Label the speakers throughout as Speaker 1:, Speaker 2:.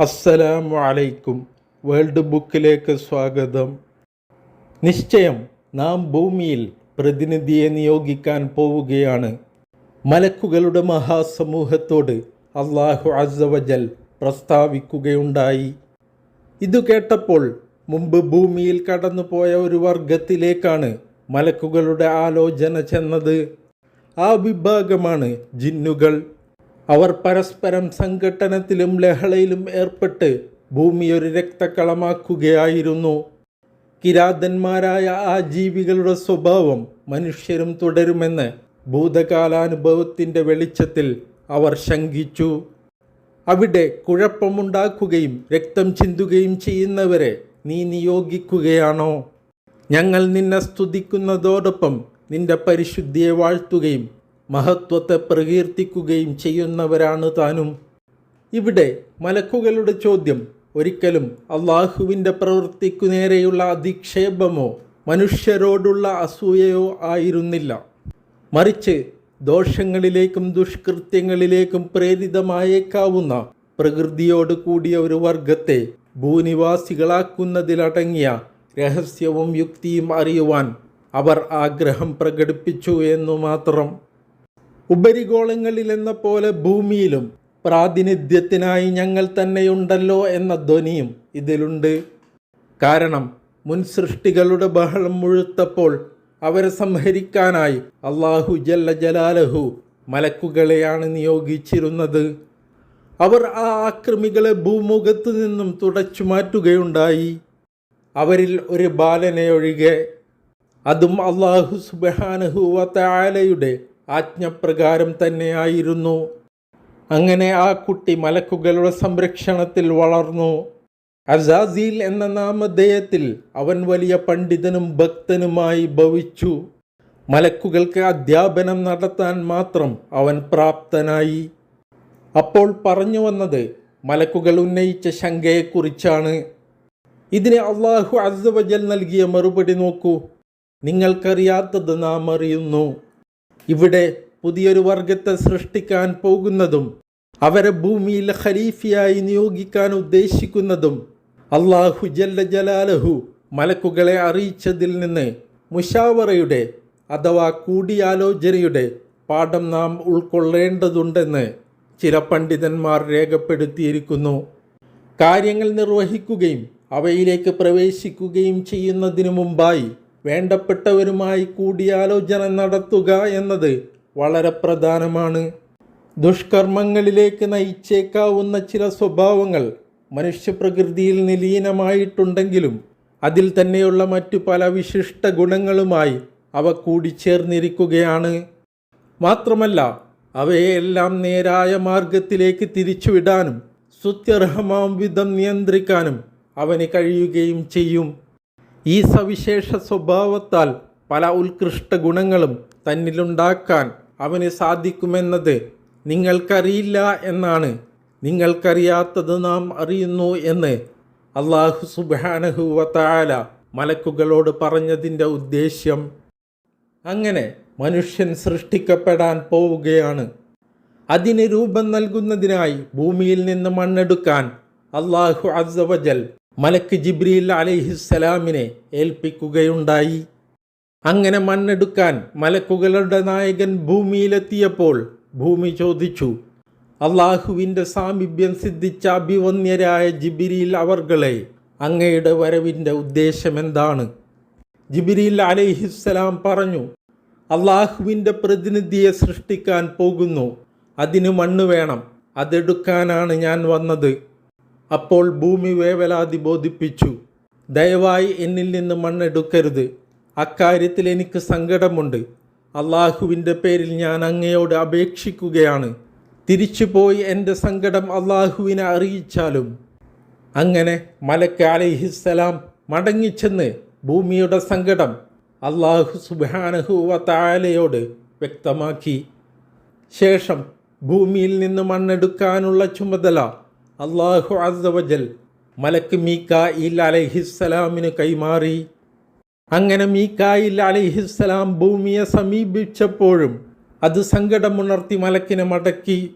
Speaker 1: അസ്സലാമു അലൈക്കും. വേൾഡ് ബുക്കിലേക്ക് സ്വാഗതം. നിശ്ചയം നാം ഭൂമിയിൽ പ്രതിനിധിയെ നിയോഗിക്കാൻ പോവുകയാണ്. മലക്കുകളുടെ മഹാസമൂഹത്തോട് അള്ളാഹു അസവജൽ പ്രസ്താവിക്കുകയുണ്ടായി. ഇതു കേട്ടപ്പോൾ മുമ്പ് ഭൂമിയിൽ കടന്നുപോയ ഒരു വർഗത്തിലേക്കാണ് മലക്കുകളുടെ ആലോചന ചെന്നത്. ആ വിഭാഗമാണ് ജിന്നുകൾ. അവർ പരസ്പരം സംഘട്ടനത്തിലും ലഹളയിലും ഏർപ്പെട്ട് ഒരു രക്തക്കളമാക്കുകയായിരുന്നു. കിരാതന്മാരായ ആ ജീവികളുടെ സ്വഭാവം മനുഷ്യരും തുടരുമെന്ന് ഭൂതകാലാനുഭവത്തിന്റെ വെളിച്ചത്തിൽ അവർ ശങ്കിച്ചു. അവിടെ കുഴപ്പമുണ്ടാക്കുകയും രക്തം ചിന്തുകയും ചെയ്യുന്നവരെ നീ നിയോഗിക്കുകയാണോ? ഞങ്ങൾ നിന്നെ സ്തുതിക്കുന്നതോടൊപ്പം നിന്റെ പരിശുദ്ധിയെ വാഴ്ത്തുകയും മഹത്വത്തെ പ്രകീർത്തിക്കുകയും ചെയ്യുന്നവരാണ് താനും. ഇവിടെ മലക്കുകളുടെ ചോദ്യം ഒരിക്കലും അള്ളാഹുവിന്റെ പ്രവൃത്തിക്കു നേരെയുള്ള അധിക്ഷേപമോ മനുഷ്യരോടുള്ള അസൂയയോ ആയിരുന്നില്ല. മറിച്ച് ദോഷങ്ങളിലേക്കും ദുഷ്കൃത്യങ്ങളിലേക്കും പ്രേരിതമായേക്കാവുന്ന പ്രകൃതിയോട് കൂടിയ ഒരു വർഗത്തെ ഭൂനിവാസികളാക്കുന്നതിലടങ്ങിയ രഹസ്യവും യുക്തിയും അറിയുവാൻ അവർ ആഗ്രഹം പ്രകടിപ്പിച്ചു എന്നു മാത്രം. ഉപരിഗോളങ്ങളിൽ എന്ന പോലെ ഭൂമിയിലും പ്രാതിനിധ്യത്തിനായി ഞങ്ങൾ തന്നെയുണ്ടല്ലോ എന്ന ധ്വനിയും ഇതിലുണ്ട്. കാരണം മുൻ സൃഷ്ടികളുടെ ബഹളം മുഴുത്തപ്പോൾ അവരെ സംഹരിക്കാനായി അള്ളാഹു ജല്ല ജലാലഹു മലക്കുകളെയാണ് നിയോഗിച്ചിരുന്നത്. അവർ ആ ആക്രമികളെ ഭൂമുഖത്തു നിന്നും തുടച്ചു മാറ്റുകയുണ്ടായി. അവരിൽ ഒരു ബാലനെ ഒഴികെ അതും അള്ളാഹു സുബാനഹുവലയുടെ ആജ്ഞപ്രകാരം തന്നെയായിരുന്നു. അങ്ങനെ ആ കുട്ടി മലക്കുകളുടെ സംരക്ഷണത്തിൽ വളർന്നു. അസാസീൽ എന്ന നാമധേയത്തിൽ അവൻ വലിയ പണ്ഡിതനും ഭക്തനുമായി ഭവിച്ചു. മലക്കുകൾക്ക് അധ്യാപനം നടത്താൻ മാത്രം അവൻ പ്രാപ്തനായി. അപ്പോൾ പറഞ്ഞു വന്നത് മലക്കുകൾ ഉന്നയിച്ച ശങ്കയെക്കുറിച്ചാണ്. ഇതിന് അള്ളാഹു അസവജൽ നൽകിയ മറുപടി നോക്കൂ. നിങ്ങൾക്കറിയാത്തത് നാം അറിയുന്നു. ഇവിടെ പുതിയൊരു വർഗത്തെ സൃഷ്ടിക്കാൻ പോകുന്നതും അവരെ ഭൂമിയിൽ ഖലീഫിയായി നിയോഗിക്കാൻ ഉദ്ദേശിക്കുന്നതും അള്ളാഹു ജല്ല ജലാലഹു മലക്കുകളെ അറിയിച്ചതിൽ നിന്ന് മുഷാവറയുടെ അഥവാ കൂടിയാലോചനയുടെ പാഠം നാം ഉൾക്കൊള്ളേണ്ടതുണ്ടെന്ന് ചില പണ്ഡിതന്മാർ രേഖപ്പെടുത്തിയിരിക്കുന്നു. കാര്യങ്ങൾ നിർവഹിക്കുകയും അവയിലേക്ക് പ്രവേശിക്കുകയും ചെയ്യുന്നതിനു മുമ്പായി വേണ്ടപ്പെട്ടവരുമായി കൂടിയാലോചന നടത്തുക എന്നത് വളരെ പ്രധാനമാണ്. ദുഷ്കർമ്മങ്ങളിലേക്ക് നയിച്ചേക്കാവുന്ന ചില സ്വഭാവങ്ങൾ മനുഷ്യപ്രകൃതിയിൽ നിലീനമായിട്ടുണ്ടെങ്കിലും അതിൽ തന്നെയുള്ള മറ്റു പല വിശിഷ്ട ഗുണങ്ങളുമായി അവ കൂടിച്ചേർന്നിരിക്കുകയാണ്. മാത്രമല്ല അവയെല്ലാം നേരായ മാർഗത്തിലേക്ക് തിരിച്ചുവിടാനും സുത്യർഹമാം വിധം നിയന്ത്രിക്കാനും അവന് കഴിയുകയും ചെയ്യും. ഈ സവിശേഷ സ്വഭാവത്താൽ പല ഉത്കൃഷ്ട ഗുണങ്ങളും തന്നിലുണ്ടാക്കാൻ അവന് സാധിക്കുമെന്നത് നിങ്ങൾക്കറിയില്ല എന്നാണ് നിങ്ങൾക്കറിയാത്തത് നാം അറിയുന്നു എന്ന് അള്ളാഹു സുബാനഹുവത്തായ മലക്കുകളോട് പറഞ്ഞതിന്റെ ഉദ്ദേശ്യം. അങ്ങനെ മനുഷ്യൻ സൃഷ്ടിക്കപ്പെടാൻ പോവുകയാണ്. അതിന് രൂപം നൽകുന്നതിനായി ഭൂമിയിൽ നിന്ന് മണ്ണെടുക്കാൻ അള്ളാഹു അസവജൽ മലക്ക് ജിബ്രീൽ അലൈഹിസ്സലാമിനെ ഏൽപ്പിക്കുകയുണ്ടായി. അങ്ങനെ മണ്ണെടുക്കാൻ മലക്കുകളുടെ നായകൻ ഭൂമിയിലെത്തിയപ്പോൾ ഭൂമി ചോദിച്ചു അള്ളാഹുവിന്റെ സാമീപ്യം സിദ്ധിച്ച അഭിവന്യരായ ജിബിരിയിൽ അവർകളെ അങ്ങയുടെ വരവിന്റെ ഉദ്ദേശമെന്താണ്? ജിബിരിയിൽ അലൈഹിസ്സലാം പറഞ്ഞു അള്ളാഹുവിന്റെ പ്രതിനിധിയെ സൃഷ്ടിക്കാൻ പോകുന്നു. അതിന് മണ്ണ് വേണം. അതെടുക്കാനാണ് ഞാൻ വന്നത്. അപ്പോൾ ഭൂമി വേവലാതി ബോധിപ്പിച്ചു. ദയവായി എന്നിൽ നിന്ന് മണ്ണെടുക്കരുത്. അക്കാര്യത്തിൽ എനിക്ക് സങ്കടമുണ്ട്. അള്ളാഹുവിന്റെ പേരിൽ ഞാൻ അങ്ങയോട് അപേക്ഷിക്കുകയാണ്. തിരിച്ചുപോയി എന്റെ സങ്കടം അള്ളാഹുവിനെ അറിയിച്ചാലും. അങ്ങനെ മലക്ക് അലഹിസ്സലാം മടങ്ങിച്ചെന്ന് ഭൂമിയുടെ സങ്കടം അള്ളാഹു സുബാനഹുവ താലയോട് വ്യക്തമാക്കി. ശേഷം ഭൂമിയിൽ നിന്ന് മണ്ണെടുക്കാനുള്ള ചുമതല അള്ളാഹു അസവജൽ മലക്ക് മീക്കായിൽ അലഹിസ്സലാമിന് കൈമാറി. അങ്ങനെ മീക്കായിൽ അലഹിസ്സലാം ഭൂമിയെ സമീപിച്ചപ്പോഴും അത് സങ്കടമുണർത്തി മലക്കിനെ മടക്കി.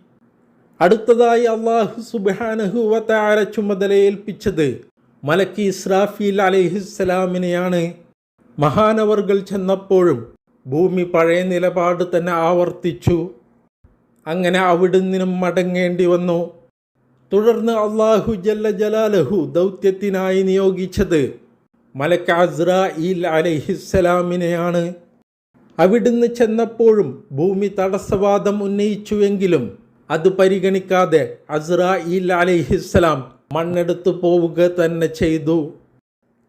Speaker 1: അടുത്തതായി അള്ളാഹു സുബാനഹുവത്താര ചുമതലയേൽപ്പിച്ചത് മലക്കി ഇസ്രാഫീൽ അലഹിസ്സലാമിനെയാണ് മഹാനവറുകൾ ചെന്നപ്പോഴും ഭൂമി പഴയ നിലപാട് തന്നെ ആവർത്തിച്ചു. അങ്ങനെ അവിടുന്നിനും മടങ്ങേണ്ടി വന്നു. തുടർന്ന് അള്ളാഹു ജല്ല ജലാലഹു ദൗത്യത്തിനായി നിയോഗിച്ചത് മലക്ക് അസ്രായിൽ അലഹിസ്സലാമിനെയാണ്. അവിടുന്ന് ചെന്നപ്പോഴും ഭൂമി തടസ്സവാദം ഉന്നയിച്ചുവെങ്കിലും അത് പരിഗണിക്കാതെ അസ്രായിൽ അലഹിസ്സലാം മണ്ണെടുത്തു പോവുക തന്നെ ചെയ്തു.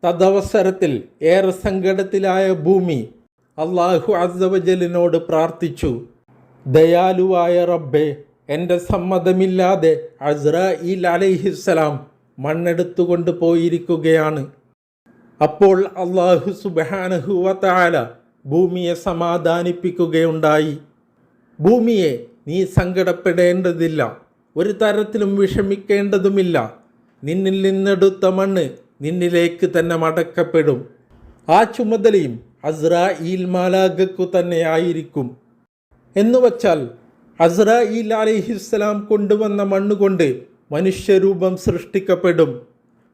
Speaker 1: തദവസരത്തിൽ ഏറെ സങ്കടത്തിലായ ഭൂമി അള്ളാഹു അസവജലിനോട് പ്രാർത്ഥിച്ചു. ദയാലുവായ റബ്ബെ എന്റെ സമ്മതമില്ലാതെ അസ്രായിൽ അലൈഹിസ്സലാം മണ്ണെടുത്തുകൊണ്ട് പോയിരിക്കുകയാണ്. അപ്പോൾ അള്ളാഹു സുബാനഹുവത്താല ഭൂമിയെ സമാധാനിപ്പിക്കുകയുണ്ടായി. ഭൂമിയെ നീ സങ്കടപ്പെടേണ്ടതില്ല ഒരു തരത്തിലും വിഷമിക്കേണ്ടതുമില്ല. നിന്നിൽ നിന്നെടുത്ത മണ്ണ് നിന്നിലേക്ക് തന്നെ മടക്കപ്പെടും. ആ ചുമതലയും അസ്രായിൽ മാലാഗക്കു തന്നെയായിരിക്കും എന്നു വച്ചാൽ അസ്രായിൽ അലിഹിസ്സലാം കൊണ്ടുവന്ന മണ്ണുകൊണ്ട് മനുഷ്യരൂപം സൃഷ്ടിക്കപ്പെടും.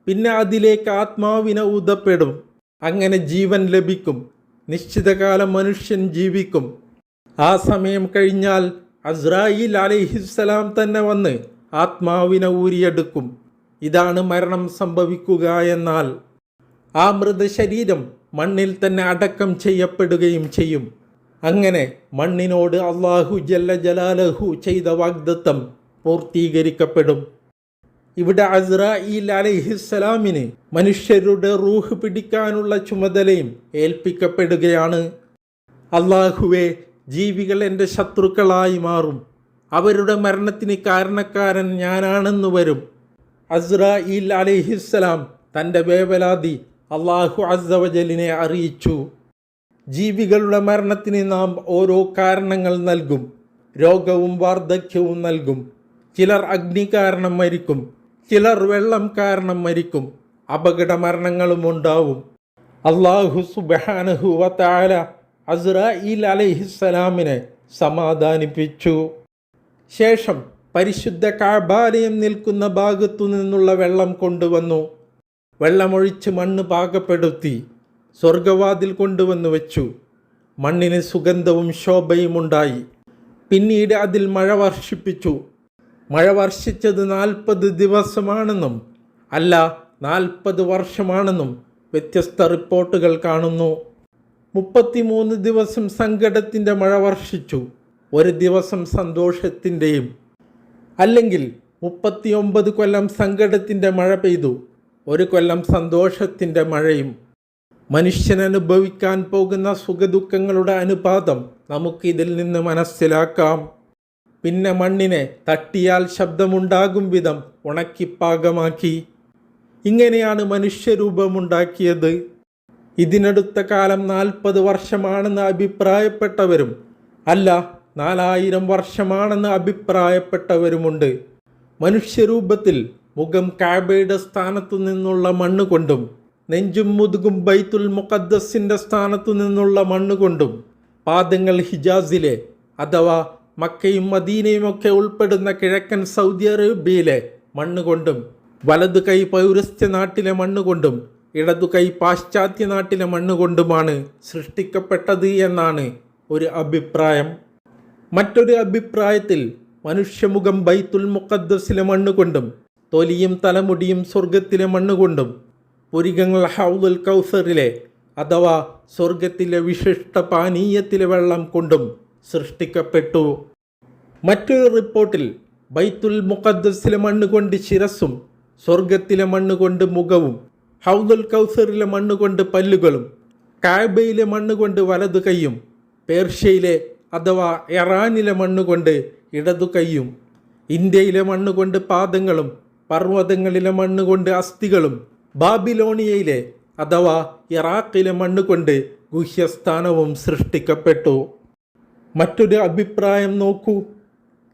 Speaker 1: പിന്നെ അതിലേക്ക് ആത്മാവിനെ ഊതപ്പെടും. അങ്ങനെ ജീവൻ ലഭിക്കും. നിശ്ചിതകാലം മനുഷ്യൻ ജീവിക്കും. ആ സമയം കഴിഞ്ഞാൽ അസ്രായിൽ അലിഹിസ്സലാം തന്നെ വന്ന് ആത്മാവിനെ ഊരിയെടുക്കും. ഇതാണ് മരണം സംഭവിക്കുക എന്നാൽ ആ മൃതശരീരം മണ്ണിൽ തന്നെ അടക്കം ചെയ്യപ്പെടുകയും ചെയ്യും. അങ്ങനെ മണ്ണിനോട് അള്ളാഹു ജല്ല ജലാലഹു ചെയ്ത വാഗ്ദത്തം പൂർത്തീകരിക്കപ്പെടും. ഇവിടെ അസ്രായിൽ അലഹിസ്സലാമിന് മനുഷ്യരുടെ റൂഹ് പിടിക്കാനുള്ള ചുമതലയും ഏൽപ്പിക്കപ്പെടുകയാണ്. അള്ളാഹുവെ ജീവികൾ എന്റെ ശത്രുക്കളായി മാറും. അവരുടെ മരണത്തിന് കാരണക്കാരൻ ഞാനാണെന്ന് വരും. അസ്രായിൽ അലഹിസ്സലാം തന്റെ വേവലാതി അള്ളാഹു അസവജലിനെ അറിയിച്ചു. ജീവികളുടെ മരണത്തിന് നാം ഓരോ കാരണങ്ങൾ നൽകും. രോഗവും വാർദ്ധക്യവും നൽകും. ചിലർ അഗ്നി കാരണം മരിക്കും. ചിലർ വെള്ളം കാരണം മരിക്കും. അപകട മരണങ്ങളും ഉണ്ടാവും. അള്ളാഹു സുബാനഹു വത്താല അസ്രായിൽ അലഹിസ്സലാമിനെ സമാധാനിപ്പിച്ചു. ശേഷം പരിശുദ്ധ കാബാലയം നിൽക്കുന്ന ഭാഗത്തു നിന്നുള്ള വെള്ളം കൊണ്ടുവന്നു. വെള്ളമൊഴിച്ച് മണ്ണ് പാകപ്പെടുത്തി. സ്വർഗവാതിൽ കൊണ്ടുവന്നു വെച്ചു. മണ്ണിന് സുഗന്ധവും ശോഭയും ഉണ്ടായി. പിന്നീട് അതിൽ മഴ വർഷിപ്പിച്ചു. മഴ വർഷിച്ചത് നാൽപ്പത് ദിവസമാണെന്നും അല്ല നാൽപ്പത് വർഷമാണെന്നും വ്യത്യസ്ത റിപ്പോർട്ടുകൾ കാണുന്നു. മുപ്പത്തിമൂന്ന് ദിവസം സങ്കടത്തിന്റെ മഴ വർഷിച്ചു. ഒരു ദിവസം സന്തോഷത്തിന്റെയും അല്ലെങ്കിൽ മുപ്പത്തിയൊമ്പത് കൊല്ലം സങ്കടത്തിന്റെ മഴ പെയ്തു. ഒരു കൊല്ലം സന്തോഷത്തിന്റെ മഴയും മനുഷ്യൻ അനുഭവിക്കാൻ പോകുന്ന സുഖദുഃഖങ്ങളുടെ അനുപാതം നമുക്കിതിൽ നിന്ന് മനസ്സിലാക്കാം. പിന്നെ മണ്ണിനെ തട്ടിയാൽ ശബ്ദമുണ്ടാകും വിധം ഉണക്കിപ്പാകമാക്കി. ഇങ്ങനെയാണ് മനുഷ്യരൂപമുണ്ടാക്കിയത്. ഇതിനടുത്ത കാലം നാൽപ്പത് വർഷമാണെന്ന് അഭിപ്രായപ്പെട്ടവരും അല്ല നാലായിരം വർഷമാണെന്ന് അഭിപ്രായപ്പെട്ടവരുമുണ്ട്. മനുഷ്യരൂപത്തിൽ മുഖം കാബയുടെ സ്ഥാനത്തു നിന്നുള്ള മണ്ണ് കൊണ്ടും നെഞ്ചും മുതുകും ബൈത്തുൽ മുഖദ്ദസിന്റെ സ്ഥാനത്തു നിന്നുള്ള മണ്ണുകൊണ്ടും പാദങ്ങൾ ഹിജാസിലെ അഥവാ മക്കയും മദീനയും ഒക്കെ ഉൾപ്പെടുന്ന കിഴക്കൻ സൗദി അറേബ്യയിലെ മണ്ണുകൊണ്ടും വലതു കൈ പൗരസ്ത്യ നാട്ടിലെ മണ്ണുകൊണ്ടും ഇടതു കൈ പാശ്ചാത്യ നാട്ടിലെ മണ്ണ് കൊണ്ടുമാണ് സൃഷ്ടിക്കപ്പെട്ടത് എന്നാണ് ഒരു അഭിപ്രായം. മറ്റൊരു അഭിപ്രായത്തിൽ മനുഷ്യമുഖം ബൈത്തുൽ മുഖദ്ദസിലെ മണ്ണുകൊണ്ടും തൊലിയും തലമുടിയും സ്വർഗത്തിലെ മണ്ണ് കൊണ്ടും പുരികങ്ങൾ ഹൗദുൽ കൗസറിലെ അഥവാ സ്വർഗത്തിലെ വിശിഷ്ട പാനീയത്തിലെ വെള്ളം കൊണ്ടും സൃഷ്ടിക്കപ്പെട്ടു. മറ്റൊരു റിപ്പോർട്ടിൽ ബൈത്തുൽ മുഖദ്സിലെ മണ്ണുകൊണ്ട് ശിരസ്സും സ്വർഗത്തിലെ മണ്ണുകൊണ്ട് മുഖവും ഹൗദുൽ കൗസറിലെ മണ്ണുകൊണ്ട് പല്ലുകളും കാബയിലെ മണ്ണുകൊണ്ട് വലതു കൈയും പേർഷ്യയിലെ അഥവാ ഇറാനിലെ മണ്ണുകൊണ്ട് ഇടതു കൈയും ഇന്ത്യയിലെ മണ്ണുകൊണ്ട് പാദങ്ങളും പർവതങ്ങളിലെ മണ്ണുകൊണ്ട് അസ്ഥികളും ബാബിലോണിയയിലെ അഥവാ ഇറാഖിലെ മണ്ണുകൊണ്ട് ഗുഹ്യസ്ഥാനവും സൃഷ്ടിക്കപ്പെട്ടു. മറ്റൊരു അഭിപ്രായം നോക്കൂ.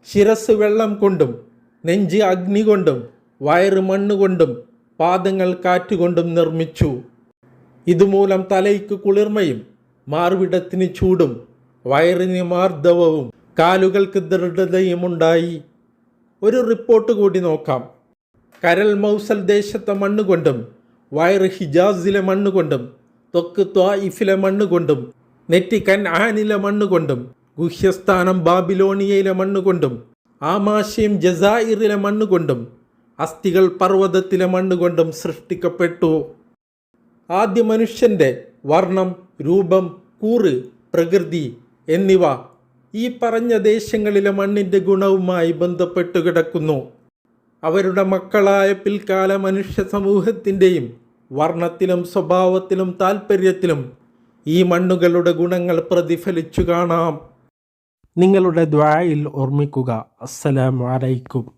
Speaker 1: ശിരസ് വെള്ളം കൊണ്ടും നെഞ്ച് അഗ്നി കൊണ്ടും വയറ് മണ്ണ് കൊണ്ടും പാദങ്ങൾ കാറ്റുകൊണ്ടും നിർമ്മിച്ചു. ഇതുമൂലം തലയ്ക്ക് കുളിർമയും മാർവിടത്തിന് ചൂടും വയറിന് മാർദ്ദവവും കാലുകൾക്ക് ദൃഢതയും ഉണ്ടായി ഒരു റിപ്പോർട്ട് കൂടി നോക്കാം. കരൽ മൗസൽ ദേശത്തെ മണ്ണുകൊണ്ടും വയറ് ഹിജാസിലെ മണ്ണുകൊണ്ടും ത്വക്ക് ത്വായിഫിലെ മണ്ണുകൊണ്ടും നെറ്റി കൻ ആനിലെ മണ്ണുകൊണ്ടും ഗുഹ്യസ്ഥാനം ബാബിലോണിയയിലെ മണ്ണുകൊണ്ടും ആമാശയം ജസായിറിലെ മണ്ണുകൊണ്ടും അസ്ഥികൾ പർവതത്തിലെ മണ്ണുകൊണ്ടും സൃഷ്ടിക്കപ്പെട്ടു. ആദ്യ മനുഷ്യന്റെ വർണം രൂപം കൂറ് പ്രകൃതി എന്നിവ ഈ പറഞ്ഞ ദേശങ്ങളിലെ മണ്ണിന്റെ ഗുണവുമായി ബന്ധപ്പെട്ടു കിടക്കുന്നു. അവരുടെ മക്കളായ പിൽക്കാല മനുഷ്യ സമൂഹത്തിന്റെയും വർണത്തിലും സ്വഭാവത്തിലും താൽപ്പര്യത്തിലും ഈ മണ്ണുകളുടെ ഗുണങ്ങൾ പ്രതിഫലിച്ചു കാണാം. നിങ്ങളുടെ ദ്വായിൽ ഓർമ്മിക്കുക. അസ്സലാമു അലൈക്കും.